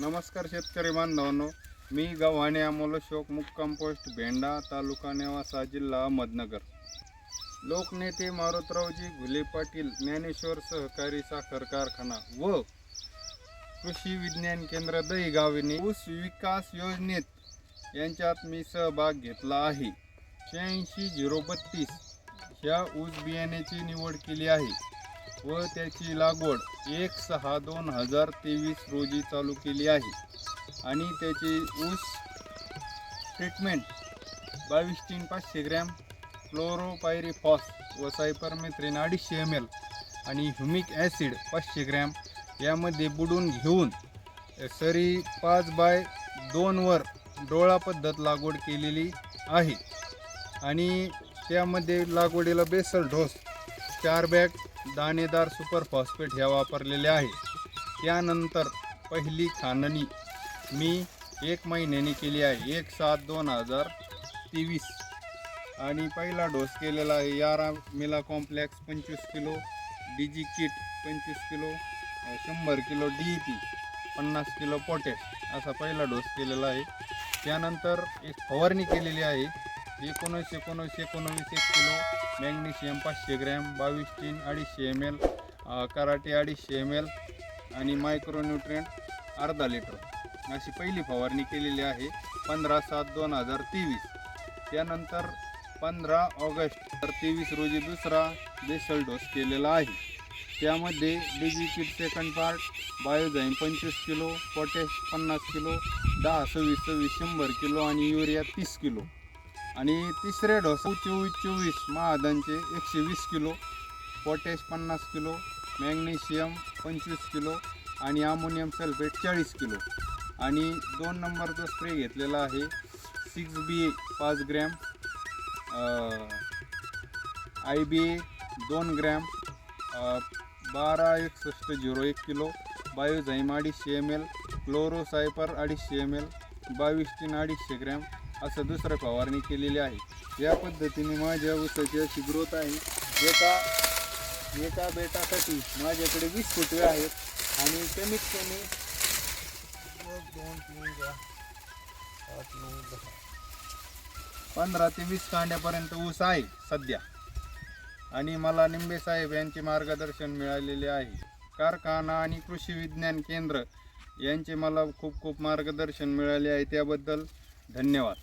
नमस्कार शेतकरी बांधवांनो. मी गव्हाणे अमोल शोक मुक्काम पोस्ट भेंडा तालुका नेवासा जिल्हा अहमदनगर. लोकनेते मारुतरावजी घुले पाटील ज्ञानेश्वर सहकारी साखर कारखाना व कृषी विज्ञान केंद्र दहीगावीने ऊस विकास योजनेत यांच्यात मी सहभाग घेतला आहे. शहाऐंशी झिरो बत्तीस ह्या ऊस बियाण्याची निवड केली आहे. व त्याची लागवड एक सहा दोन हजार तेवीस रोजी चालू केली आहे. आणि त्याची ऊस ट्रीटमेंट बावीस तीन पाचशे ग्रॅम क्लोरोपायरीफॉस व सायपरमेथ्रिन अडीचशे एम एल आणि ह्युमिक ॲसिड पाचशे ग्रॅम यामध्ये बुडून घेऊन सरी पाच बाय दोनवर डोळा पद्धत लागवड केलेली आहे. आणि त्यामध्ये लागवडीला बेसल ढोस चार बॅग दाणेदार सुपर फॉस्फेट ह्या वापरलेल्या आहे. त्यानंतर पहिली खांदणी मी एक महिन्याने केली आहे. एक सात दोन हजार तेवीस. आणि पहिला डोस केलेला आहे यारा मिला कॉम्प्लेक्स पंचवीस किलो डी जी किट पंचवीस किलो शंभर किलो डी ई पी पन्नास किलो पोटॅश असा पहिला डोस केलेला आहे. त्यानंतर एक फवारणी केलेली आहे. एकोणीस एकोणीस एकोणवीस एक किलो मॅग्नेशियम पाचशे ग्रॅम बावीस तीन अडीचशे एम एल कराटे अडीचशे एम एल आणि मायक्रोन्युट्रियंट अर्धा लिटर अशी पहिली फवारणी केलेली आहे पंधरा सात दोन हजार तेवीस. त्यानंतर पंधरा ऑगस्ट तर तेवीस रोजी दुसरा बेसल डोस केलेला आहे. त्यामध्ये DG kit second part Biozyme पंचवीस किलो पोटॅश पन्नास किलो दहा सव्वीस सव्वीस शंभर किलो आणि युरिया तीस किलो. आणि तिसरे ढोसा चोवीस चोवीस महादांचे एकशे वीस किलो. पोटॅश पन्नास किलो. मॅग्नेशियम पंचवीस किलो. आणि अमोनियम सल्फेट चाळीस किलो. आणि दोन नंबरचा स्प्रे घेतलेला आहे सिक्स बी ए पाच ग्रॅम आय बी ए दोन ग्रॅम बारा एकसष्ट झिरो एक किलो बायोझाईम अडीचशे एम एल क्लोरोसायपर अडीचशे एम एल बावीस तीन अडीचशे ग्रॅम असं दुसरं फवारणी केलेली आहे. या पद्धतीने माझ्या ऊसाची अशी ग्रोथ आहे. एका एका बेटासाठी माझ्याकडे वीस फुटवे आहेत आणि कमीत कमी दोन तीन चार आठ नऊ दहा. पंधरा ते वीस कांड्यापर्यंत ऊस आहे सध्या. आणि मला निंबे साहेब यांचे मार्गदर्शन मिळालेले आहे. कारखाना आणि कृषी विज्ञान केंद्र यांचे मला खूप खूप मार्गदर्शन मिळाले आहे. त्याबद्दल धन्यवाद.